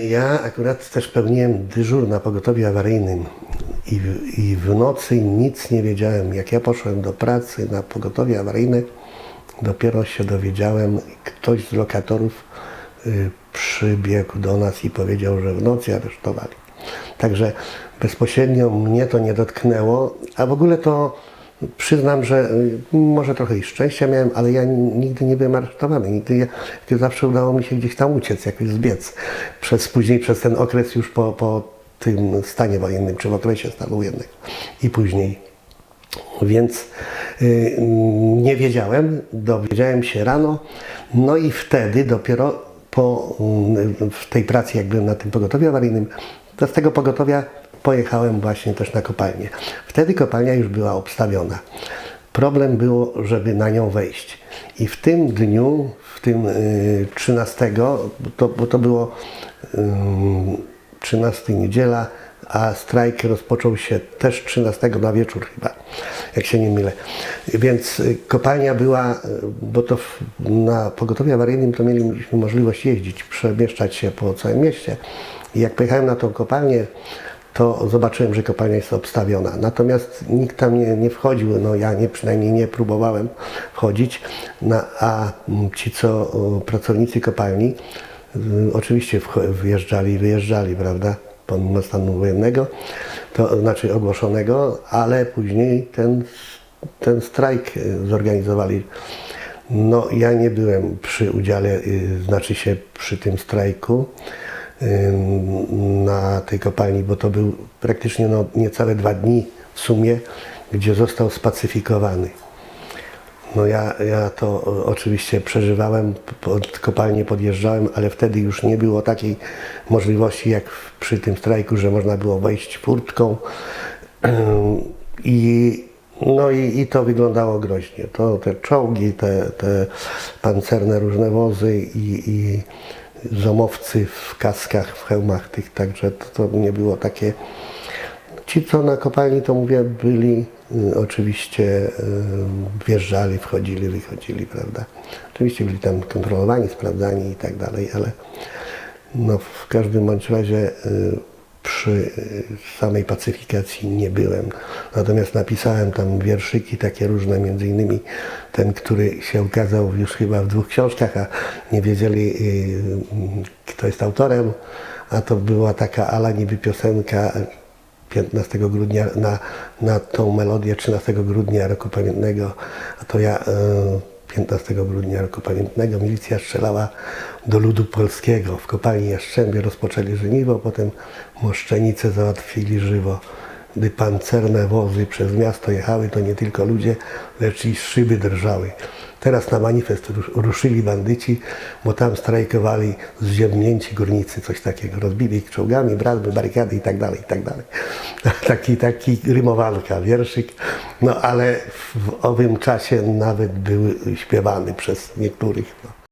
Ja akurat też pełniłem dyżur na pogotowiu awaryjnym i w, i w nocy nic nie wiedziałem. Jak ja poszłem do pracy na pogotowie awaryjne, dopiero się dowiedziałem, ktoś z lokatorów y, przybiegł do nas i powiedział, że w nocy aresztowali. Także bezpośrednio mnie to nie dotknęło, a w ogóle to przyznam, że y, może trochę i szczęścia miałem, ale ja nigdy nie byłem aresztowany. Nigdy ja, zawsze udało mi się gdzieś tam uciec, jakoś zbiec. Przez, później przez ten okres już po, po tym stanie wojennym, czy w okresie stanu wojennego i później. Więc y, nie wiedziałem, dowiedziałem się rano, no i wtedy dopiero po, y, w tej pracy, jak byłem na tym pogotowiu awaryjnym, to z tego pogotowia pojechałem właśnie też na kopalnię. Wtedy kopalnia już była obstawiona. Problem było, żeby na nią wejść. I w tym dniu, w tym y, 13, bo to, bo to było y, 13 niedziela, a strajk rozpoczął się też 13 na wieczór chyba, jak się nie mylę. Więc y, kopalnia była, y, bo to na pogotowiu awaryjnym to mieliśmy możliwość jeździć, przemieszczać się po całym mieście. I jak pojechałem na tą kopalnię, to zobaczyłem, że kopalnia jest obstawiona. Natomiast nikt tam nie, nie wchodził, no ja nie, przynajmniej nie próbowałem wchodzić, na, a mm, ci co pracownicy kopalni y, oczywiście wjeżdżali i wyjeżdżali, prawda, pomimo stanu wojennego, to znaczy ogłoszonego, ale później ten, ten strajk y, zorganizowali. No ja nie byłem przy udziale, y, znaczy się przy tym strajku na tej kopalni, bo to był praktycznie no, niecałe dwa dni w sumie, gdzie został spacyfikowany. No ja, ja to oczywiście przeżywałem, pod kopalnię podjeżdżałem, ale wtedy już nie było takiej możliwości jak przy tym strajku, że można było wejść furtką i no i, i to wyglądało groźnie. To te czołgi, te, te pancerne różne wozy i, i zomowcy w kaskach, w hełmach tych, także to, to nie było takie Ci, co na kopalni, to mówię, byli y, oczywiście, y, wjeżdżali, wchodzili, wychodzili, prawda. Oczywiście byli tam kontrolowani, sprawdzani i tak dalej, ale no, w każdym bądź razie y, przy y, samej pacyfikacji nie byłem. Natomiast napisałem tam wierszyki takie różne, między innymi ten, który się ukazał już chyba w dwóch książkach, a nie wiedzieli, y, kto jest autorem, a to była taka ala niby piosenka 15 grudnia na, na tą melodię 13 grudnia roku pamiętnego, a to ja e, 15 grudnia roku pamiętnego milicja strzelała do ludu polskiego. W kopalni Jastrzębie rozpoczęli żeniwo, potem moszczenice załatwili żywo. Gdy pancerne wozy przez miasto jechały, to nie tylko ludzie, lecz i szyby drżały. Teraz na manifest rusz- ruszyli bandyci, bo tam strajkowali zziemnięci górnicy, coś takiego. Rozbili ich czołgami, bratby, barykady i tak dalej, i tak dalej. Taki, taki rymowanka, wierszyk. No ale w owym czasie nawet był śpiewany przez niektórych. No.